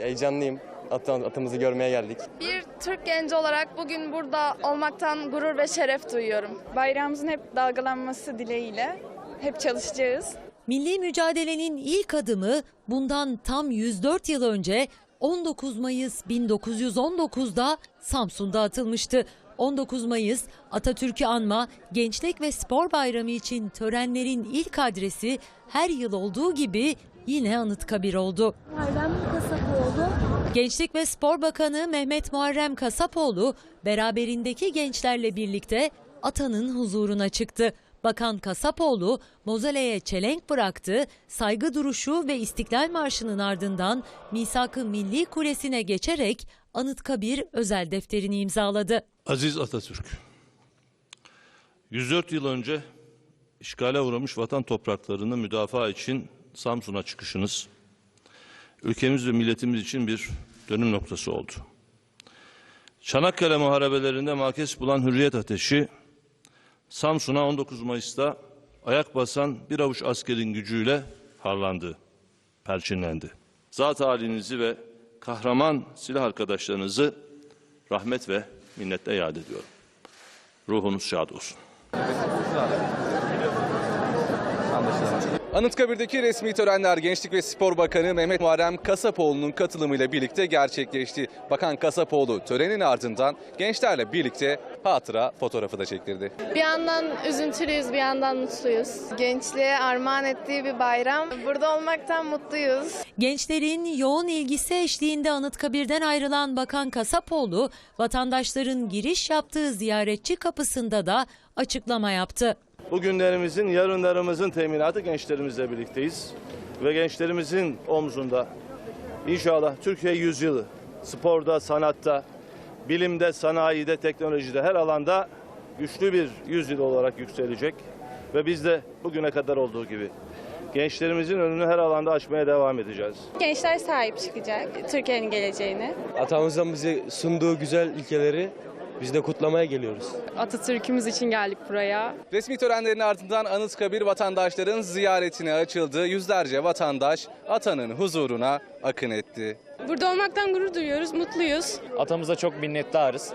Heyecanlıyım. At, atımızı görmeye geldik. Bir Türk genci olarak bugün burada olmaktan gurur ve şeref duyuyorum. Bayrağımızın hep dalgalanması dileğiyle hep çalışacağız. Milli mücadelenin ilk adımı bundan tam 104 yıl önce 19 Mayıs 1919'da Samsun'da atılmıştı. 19 Mayıs Atatürk'ü anma Gençlik ve Spor Bayramı için törenlerin ilk adresi her yıl olduğu gibi yine Anıtkabir oldu. Gençlik ve Spor Bakanı Mehmet Muharrem Kasapoğlu beraberindeki gençlerle birlikte atanın huzuruna çıktı. Bakan Kasapoğlu mozoleye çelenk bıraktı, saygı duruşu ve İstiklal Marşı'nın ardından Misak-ı Milli Kulesi'ne geçerek Anıtkabir özel defterini imzaladı. Aziz Atatürk, 104 yıl önce işgale uğramış vatan topraklarını müdafaa için Samsun'a çıkışınız, ülkemiz ve milletimiz için bir dönüm noktası oldu. Çanakkale muharebelerinde makes bulan hürriyet ateşi, Samsun'a 19 Mayıs'ta ayak basan bir avuç askerin gücüyle harlandı, perçinlendi. Zat halinizi ve kahraman silah arkadaşlarınızı rahmet ve minnetle yad ediyorum. Ruhunuz şad olsun. Anıtkabir'deki resmi törenler Gençlik ve Spor Bakanı Mehmet Muharrem Kasapoğlu'nun katılımıyla birlikte gerçekleşti. Bakan Kasapoğlu törenin ardından gençlerle birlikte hatıra fotoğrafı da çektirdi. Bir yandan üzüntülüyüz, bir yandan mutluyuz. Gençliğe armağan ettiği bir bayram. Burada olmaktan mutluyuz. Gençlerin yoğun ilgisi eşliğinde Anıtkabir'den ayrılan Bakan Kasapoğlu, vatandaşların giriş yaptığı ziyaretçi kapısında da açıklama yaptı. Bugünlerimizin, yarınlarımızın teminatı gençlerimizle birlikteyiz. Ve gençlerimizin omzunda inşallah Türkiye yüzyılı sporda, sanatta, bilimde, sanayide, teknolojide her alanda güçlü bir yüzyıl olarak yükselecek. Ve biz de bugüne kadar olduğu gibi gençlerimizin önünü her alanda açmaya devam edeceğiz. Gençler sahip çıkacak Türkiye'nin geleceğine. Atamızdan bize sunduğu güzel ilkeleri biz de kutlamaya geliyoruz. Atatürk'ümüz için geldik buraya. Resmi törenlerin ardından Anıtkabir vatandaşların ziyaretine açıldı. Yüzlerce vatandaş atanın huzuruna akın etti. Burada olmaktan gurur duyuyoruz, mutluyuz. Atamıza çok minnettarız.